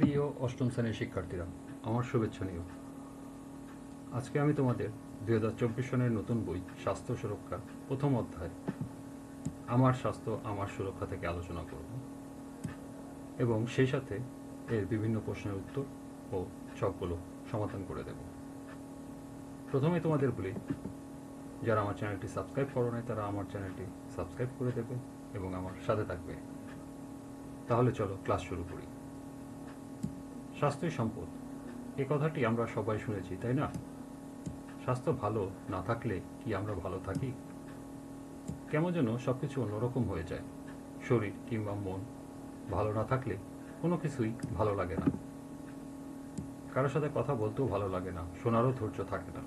প্রিয় অষ্টম শ্রেণির শিক্ষার্থীরা, আমার শুভেচ্ছা নিও। আজকে আমি তোমাদের দুই হাজার চব্বিশ সনের নতুন বই, স্বাস্থ্য সুরক্ষা, প্রথম অধ্যায়, আমার স্বাস্থ্য, আমার সুরক্ষা থেকে আলোচনা করব এবং সেই সাথে এর বিভিন্ন প্রশ্নের উত্তর ও সবগুলো সমাধান করে দেব। প্রথমে তোমাদের বলি, যারা আমার চ্যানেলটি সাবস্ক্রাইব করো নাই, তারা আমার চ্যানেলটি সাবস্ক্রাইব করে দেবে এবং আমার সাথে থাকবে। তাহলে চলো ক্লাস শুরু করি। স্বাস্থ্যই সম্পদ। এ কথাটি আমরা সবাই শুনেছি, তাই না? স্বাস্থ্য ভালো না থাকলে কি আমরা ভালো থাকি? কেমন যেন সব কিছু অন্যরকম হয়ে যায়। শরীর কিংবা মন ভালো না থাকলে কোনো কিছুই ভালো লাগে না। কারোর সাথে কথা বলতেও ভালো লাগে না, শোনারও ধৈর্য থাকে না।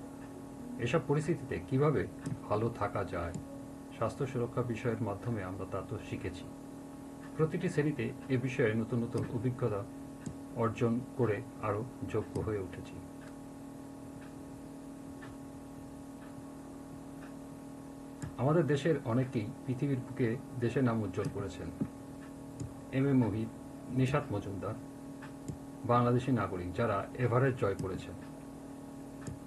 এসব পরিস্থিতিতে কীভাবে ভালো থাকা যায়, স্বাস্থ্য সুরক্ষা বিষয়ের মাধ্যমে আমরা তা তো শিখেছি। প্রতিটি শ্রেণীতে এ বিষয়ে নতুন নতুন অভিজ্ঞতা অর্জন করে আরও যোগ্য হয়ে উঠেছি। আমাদের দেশের অনেকেই পৃথিবীর বুকে দেশের নাম উজ্জ্বল করেছেন। এম এ মোহিত, নিশাত মজুমদার, বাংলাদেশি নাগরিক যারা এভারেস্ট জয় করেছেন।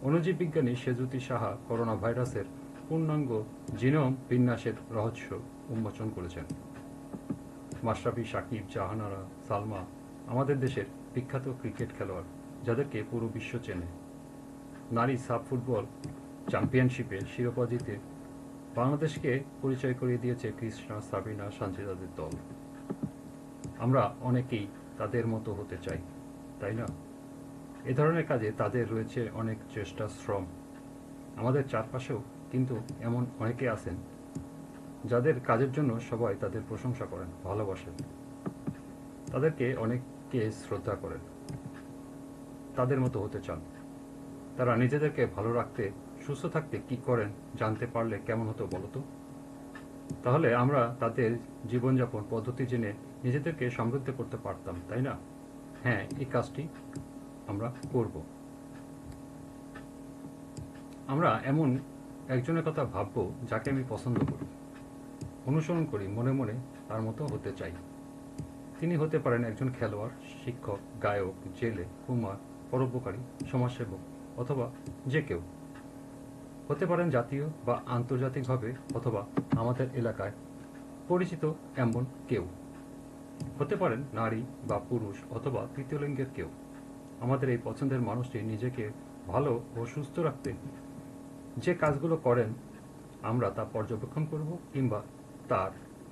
অণুজীব বিজ্ঞানী সেজুতি সাহা করোনা ভাইরাসের পূর্ণাঙ্গ জিনোম বিন্যাসের রহস্য উন্মোচন করেছেন। মাশরাফি সাকিব, জাহানারা, সালমা আমাদের দেশের বিখ্যাত ক্রিকেট খেলোয়াড়, যাদেরকে পুরো বিশ্ব চেনে। নারী সাব ফুটবল চ্যাম্পিয়নশিপে শিরোপা জিতে বাংলাদেশকে পরিচয় করিয়ে দিয়েছে কৃষ্ণা, সাবিনা, সানজিদাদের দল। আমরা অনেকেই তাদের মতো হতে চাই, তাই না? এ ধরনের কাজে তাদের রয়েছে অনেক চেষ্টা, শ্রম। আমাদের চারপাশেও কিন্তু এমন অনেকে আছেন, যাদের কাজের জন্য সবাই তাদের প্রশংসা করেন, ভালোবাসেন। তাদেরকে অনেককে শ্রদ্ধা করেন? তাদের মতো হতে চান। তারা নিজেদেরকে ভালো রাখতে, সুস্থ থাকতে কি করেন, জানতে পারলে কেমন হতো বলতো তাহলে আমরা তাদের জীবনযাপন পদ্ধতি জেনে নিজেদেরকে সমৃদ্ধ করতে পারতাম, তাই না? হ্যাঁ এই কাজটি আমরা করব। আমরা এমন একজনের কথা ভাববো যাকে আমি পছন্দ করি। অনুসরণ করি, মনে মনে তার মতো হতে চাই। তিনি হতে পারেন একজন খেলোয়াড়, শিক্ষক, গায়ক, জেলে, কুমার, পরোপকারী, সমাজসেবক অথবা যে কেউ। হতে পারেন জাতীয় বা আন্তর্জাতিকভাবে অথবা আমাদের এলাকায় পরিচিত এমন কেউ। হতে পারেন নারী বা পুরুষ অথবা তৃতীয় লিঙ্গের কেউ। আমাদের এই পছন্দের মানুষটি নিজেকে ভালো ও সুস্থ রাখতে যে কাজগুলো করেন, আমরা তা পর্যবেক্ষণ করব কিংবা তার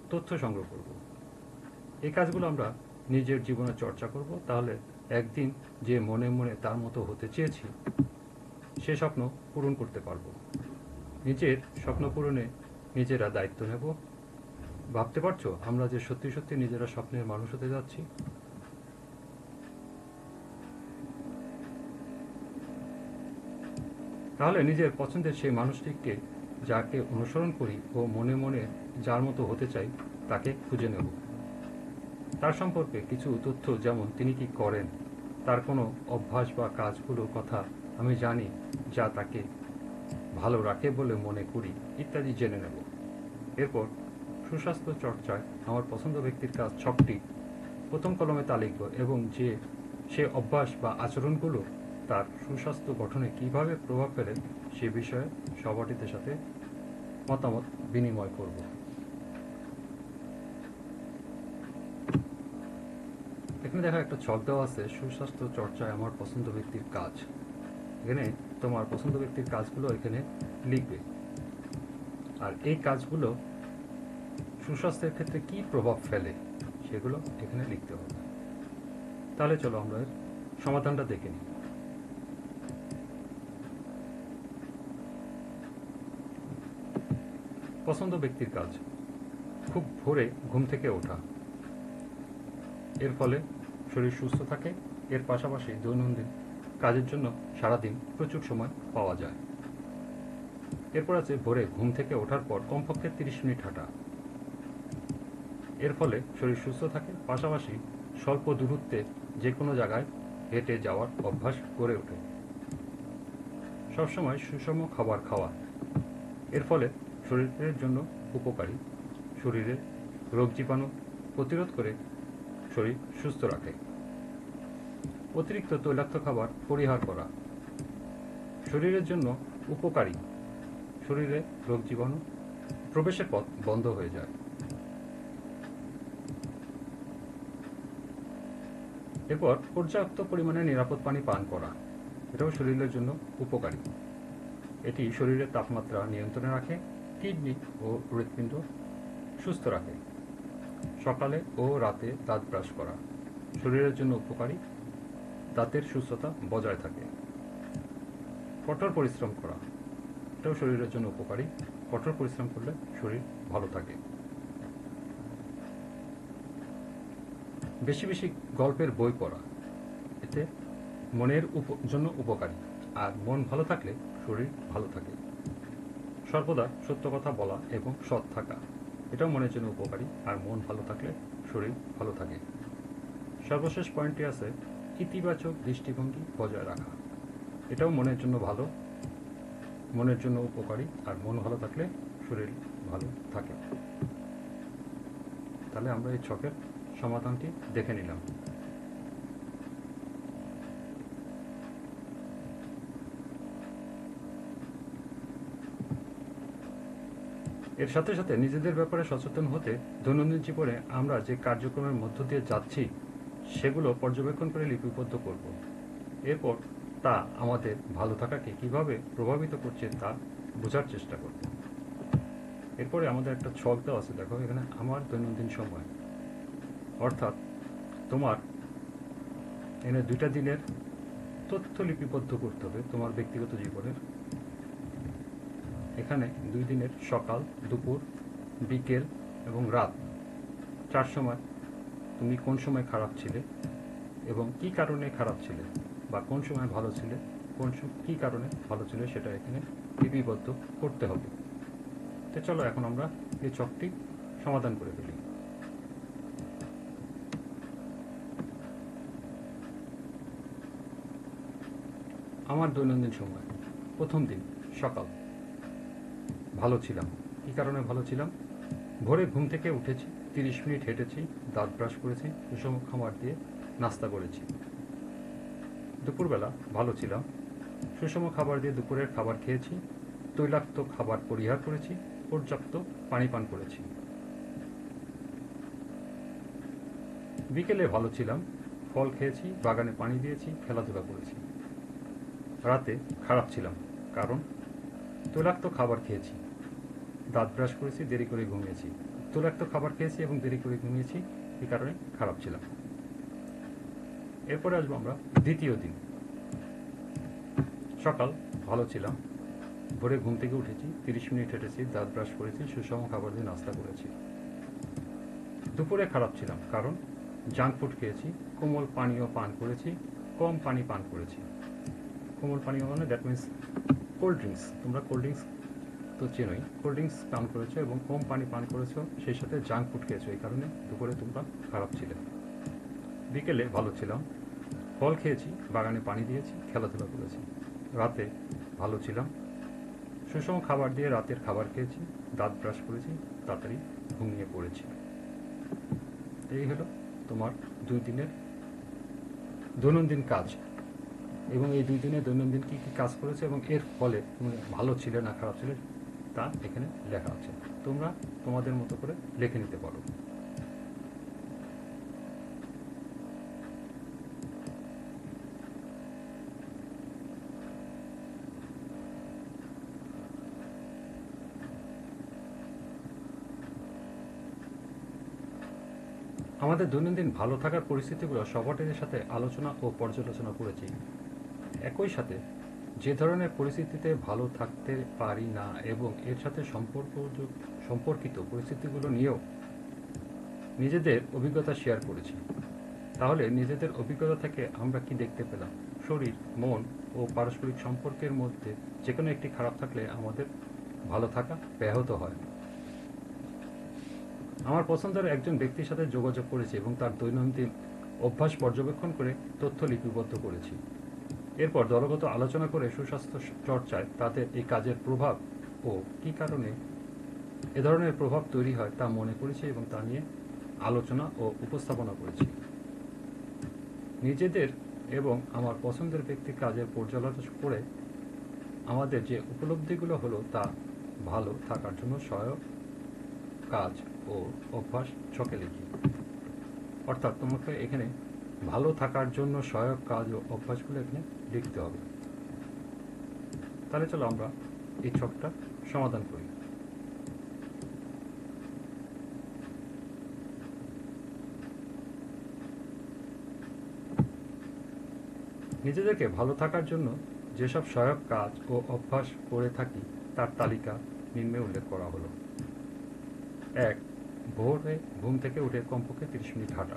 তথ্য সংগ্রহ করব। এই কাজগুলো আমরা নিজের জীবনে চর্চা করব। তাহলে একদিন যে মনে মনে তার মতো হতে চেয়েছি, সে স্বপ্ন পূরণ করতে পারব। নিজের স্বপ্ন পূরণে নিজেরা দায়িত্ব নেব। ভাবতে পারছ আমরা যে সত্যি সত্যি নিজেরা স্বপ্নের মানুষ হতে যাচ্ছি? তাহলে নিজের পছন্দের সেই মানুষটিকে যাকে অনুসরণ করি ও মনে মনে যার মতো হতে চাই, তাকে খুঁজে নেব। তার সম্পর্কে কিছু তথ্য যেমন তিনি কি করেন, তার কোনো অভ্যাস বা কাজগুলোর কথা আমি জানি যা তাকে ভালো রাখে বলে মনে করি, ইত্যাদি জেনে নেব। এরপর সুস্বাস্থ্য চর্চায় আমার পছন্দ ব্যক্তির কাজ ছকটি। প্রথম কলমে তা লিখব এবং যে সে অভ্যাস বা আচরণগুলো তার সুস্বাস্থ্য গঠনে কীভাবে প্রভাব ফেলে সে বিষয়ে সহপাঠীদের সাথে মতামত বিনিময় করব। এখানে দেখা একটা ছক দেওয়া আছে, সুস্বাস্থ্য চর্চায় আমার পছন্দ ব্যক্তির কাজ। এখানে তোমার পছন্দ ব্যক্তির কাজগুলো এখানে লিখবে। আর এই কাজগুলো সুস্বাস্থ্যের ক্ষেত্রে কি প্রভাব ফেলে সেগুলো এখানে লিখতে হবে। তাহলে চলো আমরা সমাধানটা দেখে নিই। পছন্দ ব্যক্তির কাজ। খুব ভোরে ঘুম থেকে ওঠা। এর ফলে শরীর সুস্থ থাকে। এর পাশাপাশি দৈনন্দিন কাজের জন্য সারাদিন প্রচুর সময় পাওয়া যায়। এরপর আছে ভোরে ঘুম থেকে ওঠার পর কমপক্ষে তিরিশ মিনিট হাঁটা। এর ফলে শরীর সুস্থ থাকে, পাশাপাশি স্বল্প দূরত্বে যে কোনো জায়গায় হেঁটে যাওয়ার অভ্যাস গড়ে ওঠে। সবসময় সুষম খাবার খাওয়া। এর ফলে শরীরের জন্য উপকারী। শরীরে রোগ জীবাণু প্রতিরোধ করে শরীর সুস্থ রাখে। অতিরিক্ত তৈলাক্ত খাবার পরিহার করা। শরীরের জন্য উপকারী। শরীরে রোগ জীবাণু প্রবেশের পথ বন্ধ হয়ে যায়। এরপর পর্যাপ্ত পরিমাণে নিরাপদ পানি পান করা। এটাও শরীরের জন্য উপকারী। এটি শরীরের তাপমাত্রা নিয়ন্ত্রণে রাখে, কিডনি ও হৃৎপিণ্ড সুস্থ রাখে। সকালে ও রাতে দাঁত ব্রাশ করা শরীরের জন্য উপকারী। দাঁতের সুস্থতা বজায় থাকে। কঠোর পরিশ্রম করা, এটাও শরীরের জন্য উপকারী। কঠোর পরিশ্রম করলে শরীর ভালো থাকে। বেশি বেশি গল্পের বই পড়া, এতে মনের জন্য উপকারী। আর মন ভালো থাকলে শরীর ভালো থাকে। সর্বদা সত্য কথা বলা এবং সৎ থাকা, এটাও মনের জন্য উপকারী। আর মন ভালো থাকলে শরীর ভালো থাকে। সর্বশেষ পয়েন্টটি আছে ইতিবাচক দৃষ্টিভঙ্গি বজায় রাখা। এটাও মনের জন্য ভালো, মনের জন্য উপকারী, আর মন ভালো থাকলে শরীর ভালো থাকে। তাহলে আমরা এই ছকের সমাধানটি দেখে নিলাম। এর সাথে সাথে নিজেদের ব্যাপারে সচেতন হতে দৈনন্দিন জীবনে আমরা যে কার্যক্রমের মধ্য দিয়ে যাচ্ছি সেগুলো পর্যবেক্ষণ করে লিপিবদ্ধ করব। এরপর তা আমাদের ভালো থাকাকে কীভাবে প্রভাবিত করছে তা বোঝার চেষ্টা করব। এরপরে আমাদের একটা ছক দেওয়া আছে, দেখো, এখানে আমার দৈনন্দিন সময়। অর্থাৎ তোমার এখানে দুইটা দিনের তথ্য লিপিবদ্ধ করতে হবে তোমার ব্যক্তিগত জীবনের। এখানে দুই দিনের সকাল, দুপুর, বিকেল এবং রাত। চার সময় তুমি কোন সময় খারাপ ছিলে এবং কি কারণে খারাপ ছিলে? বা কোন সময় ভালো ছিলে? কোন কি কারণে ভালো ছিলে? সেটা এখানে লিপিবদ্ধ করতে হবে। তো চলো এখন আমরা এই চকটি সমাধান করে ফেলি। আমার দৈনন্দিন সময়, প্রথম দিন, সকাল। ভালো ছিলাম। কি কারণে ভালো ছিলাম? ভোরে ঘুম থেকে উঠেছি। তিরিশ মিনিট হেঁটেছি, দাঁত ব্রাশ করেছি, সুষম খাবার দিয়ে নাস্তা করেছি। দুপুরবেলা ভালো ছিলাম। সুষম খাবার দিয়ে দুপুরের খাবার খেয়েছি, তৈলাক্ত খাবার পরিহার করেছি, পর্যাপ্ত পানি পান করেছি। বিকেলে ভালো ছিলাম, ফল খেয়েছি, বাগানে পানি দিয়েছি, খেলাধুলা করেছি। রাতে খারাপ ছিলাম, কারণ তৈলাক্ত খাবার খেয়েছি। দাঁত ব্রাশ করেছি, দেরি করে ঘুমিয়েছি। তৈলাক্ত খাবার খেয়েছি এবং দেরি করে ঘুমিয়েছি, এই কারণে খারাপ ছিলাম। এরপরে আসব আমরা দ্বিতীয় দিন। সকাল, ভালো ছিলাম। ভোরে ঘুম থেকে উঠেছি, তিরিশ মিনিট হেঁটেছি, দাঁত ব্রাশ করেছি, সুষম খাবার দিয়ে নাস্তা করেছি। দুপুরে খারাপ ছিলাম, কারণ জাঙ্ক ফুড খেয়েছি, কোমল পানীয় পান করেছি, কম পানি পান করেছি। কোমল পানীয় মানে দ্যাট মিন্স কোল্ড ড্রিঙ্কস তোমরা কোল্ড ড্রিঙ্কস তো চেনোই কোল্ড ড্রিঙ্কস পান করেছ এবং কম পানি পান করেছ, সেই সাথে জাঙ্ক ফুড খেয়েছো, এই কারণে দুপুরে তোমরা খারাপ ছিলে। বিকেলে ভালো ছিলাম। ফল খেয়েছি, বাগানে পানি দিয়েছি, খেলাধুলা করেছি। রাতে ভালো ছিলাম। সুষম খাবার দিয়ে রাতের খাবার খেয়েছি, দাঁত ব্রাশ করেছি, তাড়াতাড়ি ঘুমিয়ে পড়েছি। এই হলো তোমার দুই দিনের দৈনন্দিন কাজ। এবং এই দুই দিনে দৈনন্দিন কী কী কাজ করেছে এবং এর ফলে তুমি ভালো ছিলে না খারাপ ছিলে? তা এখানে লেখা আছে। তোমরা তোমাদের মতো করে লিখে নিতে পারো। আমাদের দৈনন্দিন ভালো থাকার পরিস্থিতিগুলো সহপাঠীদের সাথে আলোচনা ও পর্যালোচনা করেছি। একই সাথে যে ধরনের পরিস্থিতিতে ভালো থাকতে পারি না এবং এর সাথে সম্পর্ক সম্পর্কিত পরিস্থিতিগুলো নিয়েও নিজেদের অভিজ্ঞতা শেয়ার করেছি। তাহলে নিজেদের অভিজ্ঞতা থেকে আমরা কি দেখতে পেলাম? শরীর, মন ও পারস্পরিক সম্পর্কের মধ্যে যে কোনো একটি খারাপ থাকলে আমাদের ভালো থাকা ব্যাহত হয়। আমার পছন্দের একজন ব্যক্তির সাথে যোগাযোগ করেছি এবং তার দৈনন্দিন অভ্যাস পর্যবেক্ষণ করে তথ্য লিপিবদ্ধ করেছি। এরপর দলগত আলোচনা করে সুস্বাস্থ্য চর্চায় তাদের এই কাজের প্রভাব ও কি কারণে এ ধরনের প্রভাব তৈরি হয় তা মনে করেছি এবং তা নিয়ে আলোচনা ও উপস্থাপনা করেছি। নিজেদের এবং আমার পছন্দের ব্যক্তি কাজের পর্যালোচনা করে আমাদের যে উপলব্ধিগুলো হলো তা ভালো থাকার জন্য সহায়ক কাজ ও অভ্যাস ছকে লিখি। অর্থাৎ তোমাকে এখানে ভালো থাকার জন্য সহায়ক কাজ ও অভ্যাসগুলো এখানে লিখতে হবে। তাহলে চলো আমরা এই ছকটা সমাধান করি। নিজেদেরকে ভালো থাকার জন্য যেসব সহায়ক কাজ ও অভ্যাস করে থাকি, তার তালিকা নিম্নে উল্লেখ করা হলো। এক, ভোরে ঘুম থেকে উঠে কমপক্ষে তিরিশ মিনিট হাঁটা।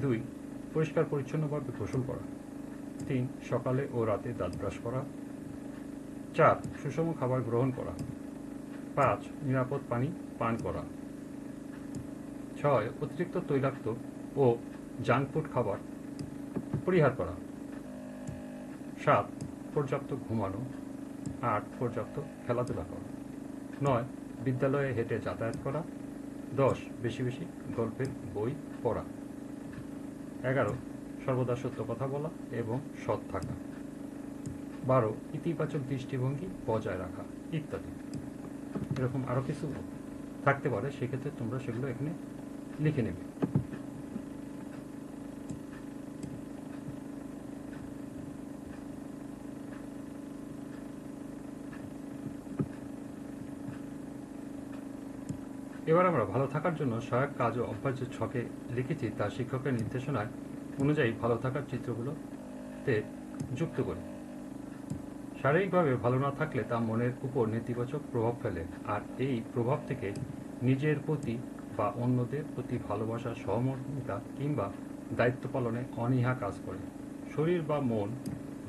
দুই পরিষ্কার পরিচ্ছন্নভাবে গোসল করা। তিন, সকালে ও রাতে দাঁত ব্রাশ করা। চার, সুষম খাবার গ্রহণ করা। পাঁচ, নিরাপদ পানি পান করা। ছয়, অতিরিক্ত তৈলাক্ত ও জাঙ্ক ফুড খাবার পরিহার করা। সাত, পর্যাপ্ত ঘুমানো। আট, পর্যাপ্ত খেলাধুলা করা। নয়, বিদ্যালয়ে হেঁটে যাতায়াত করা। দশ, বেশি বেশি গল্পের বই পড়া। এগারো, সর্বদা সত্য কথা বলা এবং সৎ থাকা। বারো, ইতিবাচক দৃষ্টিভঙ্গি বজায় রাখা, ইত্যাদি। এরকম আরও কিছু থাকতে পারে, সেক্ষেত্রে তোমরা সেগুলো এখানে লিখে নেবে। এবার আমরা ভালো থাকার জন্য সহায়ক কাজ ও অভ্যাস ছকে লিখেছি তা শিক্ষকের নির্দেশনায় অনুযায়ী ভালো থাকার চিত্রগুলোতে যুক্ত করি। শারীরিকভাবে ভালো না থাকলে তা মনের উপর নেতিবাচক প্রভাব ফেলে আর এই প্রভাব থেকে নিজের প্রতি বা অন্যদের প্রতি ভালোবাসা, সহমর্মিতা কিংবা দায়িত্ব পালনে অনীহা কাজ করে। শরীর বা মন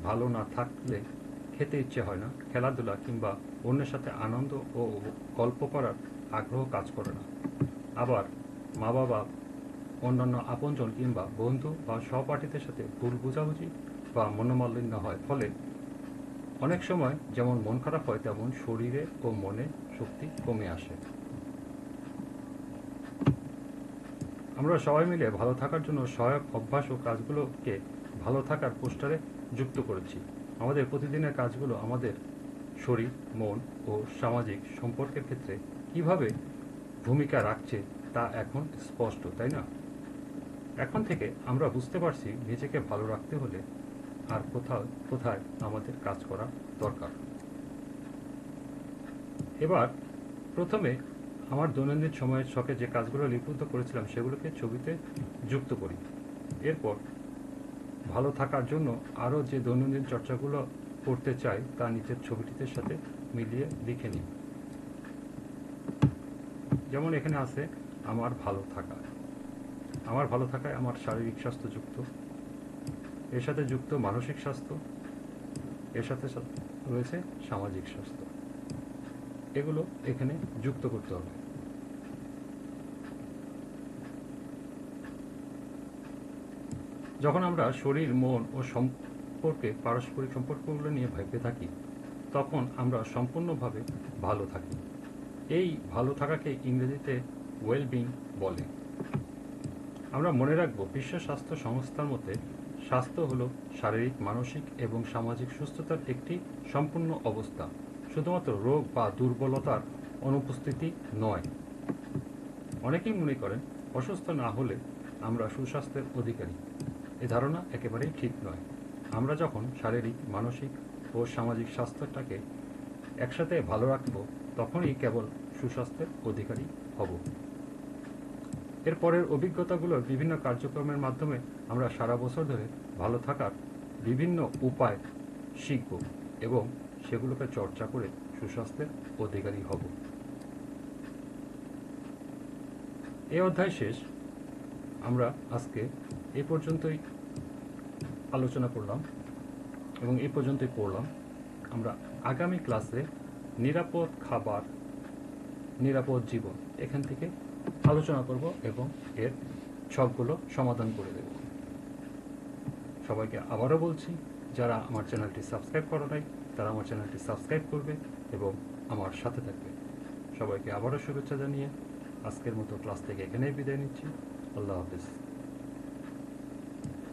ভালো না থাকলে খেতে ইচ্ছে হয় না, খেলাধুলা কিংবা অন্যের সাথে আনন্দ ও গল্প করার আগ্রহ কাজ করে না। আবার মা বাবা অন্যান্য আপনজন কিংবা বন্ধু বা সহপাঠীদের সাথে ভুল বোঝাবুঝি বা মনোমালিন্য হয়। ফলে অনেক সময় যেমন মন খারাপ হয়, তেমন শরীরে ও মনে শক্তি কমে আসে। আমরা সবাই মিলে ভালো থাকার জন্য সহায়ক অভ্যাস ও কাজগুলোকে ভালো থাকার পোস্টারে যুক্ত করেছি। আমাদের প্রতিদিনের কাজগুলো আমাদের শরীর, মন ও সামাজিক সম্পর্কের ক্ষেত্রে কীভাবে ভূমিকা রাখছে তা এখন স্পষ্ট, তাই না? এখন থেকে আমরা বুঝতে পারছি নিজেকে ভালো রাখতে হলে আর কোথাও, কোথায় আমাদের কাজ করা দরকার। এবার প্রথমে আমার দৈনন্দিন সময়ের ছকে যে কাজগুলো লিপিবদ্ধ করেছিলাম সেগুলোকে ছবিতে যুক্ত করি। এরপর ভালো থাকার জন্য আরও যে দৈনন্দিন চর্চাগুলো করতে চাই তা নিজের ছবিটিতে সাথে মিলিয়ে লিখে নিই। যেমন এখানে আছে, আমার ভালো থাকা আমার ভালো থাকায় আমার শারীরিক স্বাস্থ্য যুক্ত। এর সাথে যুক্ত মানসিক স্বাস্থ্য। এর সাথে রয়েছে সামাজিক স্বাস্থ্য। এগুলো এখানে যুক্ত করতে হবে। যখন আমরা শরীর, মন ও সম্পর্কে পারস্পরিক সম্পর্কগুলো নিয়ে ভেবে থাকি, তখন আমরা সম্পূর্ণভাবে ভালো থাকি। এই ভালো থাকাকে ইংরেজিতে ওয়েলবিং বলে। আমরা মনে রাখব, বিশ্ব স্বাস্থ্য সংস্থার মতে স্বাস্থ্য হলো শারীরিক, মানসিক এবং সামাজিক সুস্থতার একটি সম্পূর্ণ অবস্থা। শুধুমাত্র রোগ বা দুর্বলতার অনুপস্থিতি নয়। অনেকেই মনে করেন, অসুস্থ না হলে আমরা সুস্বাস্থ্যের অধিকারী। এ ধারণা একেবারেই ঠিক নয়। আমরা যখন শারীরিক, মানসিক ও সামাজিক স্বাস্থ্যটাকে একসাথে ভালো রাখব, তখনই কেবল সুস্বাস্থ্যের অধিকারী হব। এর পরের অভিজ্ঞতাগুলোর বিভিন্ন কার্যক্রমের মাধ্যমে আমরা সারা বছর ধরে ভালো থাকার বিভিন্ন উপায় শিখব এবং সেগুলোকে চর্চা করে সুস্বাস্থ্যের অধিকারী হব। এই অধ্যায় শেষ। আমরা আজকে এ পর্যন্তই আলোচনা করলাম এবং এ পর্যন্তই পড়লাম। আমরা আগামী ক্লাসে নিরাপদ খাবার, নিরাপদ জীবন এখান থেকে আলোচনা করব এবং এর ছকগুলো সমাধান করে দেব। সবাইকে আবারও বলছি, যারা আমার চ্যানেলটি সাবস্ক্রাইব করা নাই, তারা আমার চ্যানেলটি সাবস্ক্রাইব করবে এবং আমার সাথে থাকবে। সবাইকে আবারও শুভেচ্ছা জানিয়ে আজকের মতো ক্লাস থেকে এখানেই বিদায় নিচ্ছি। আল্লাহ হাফিজ।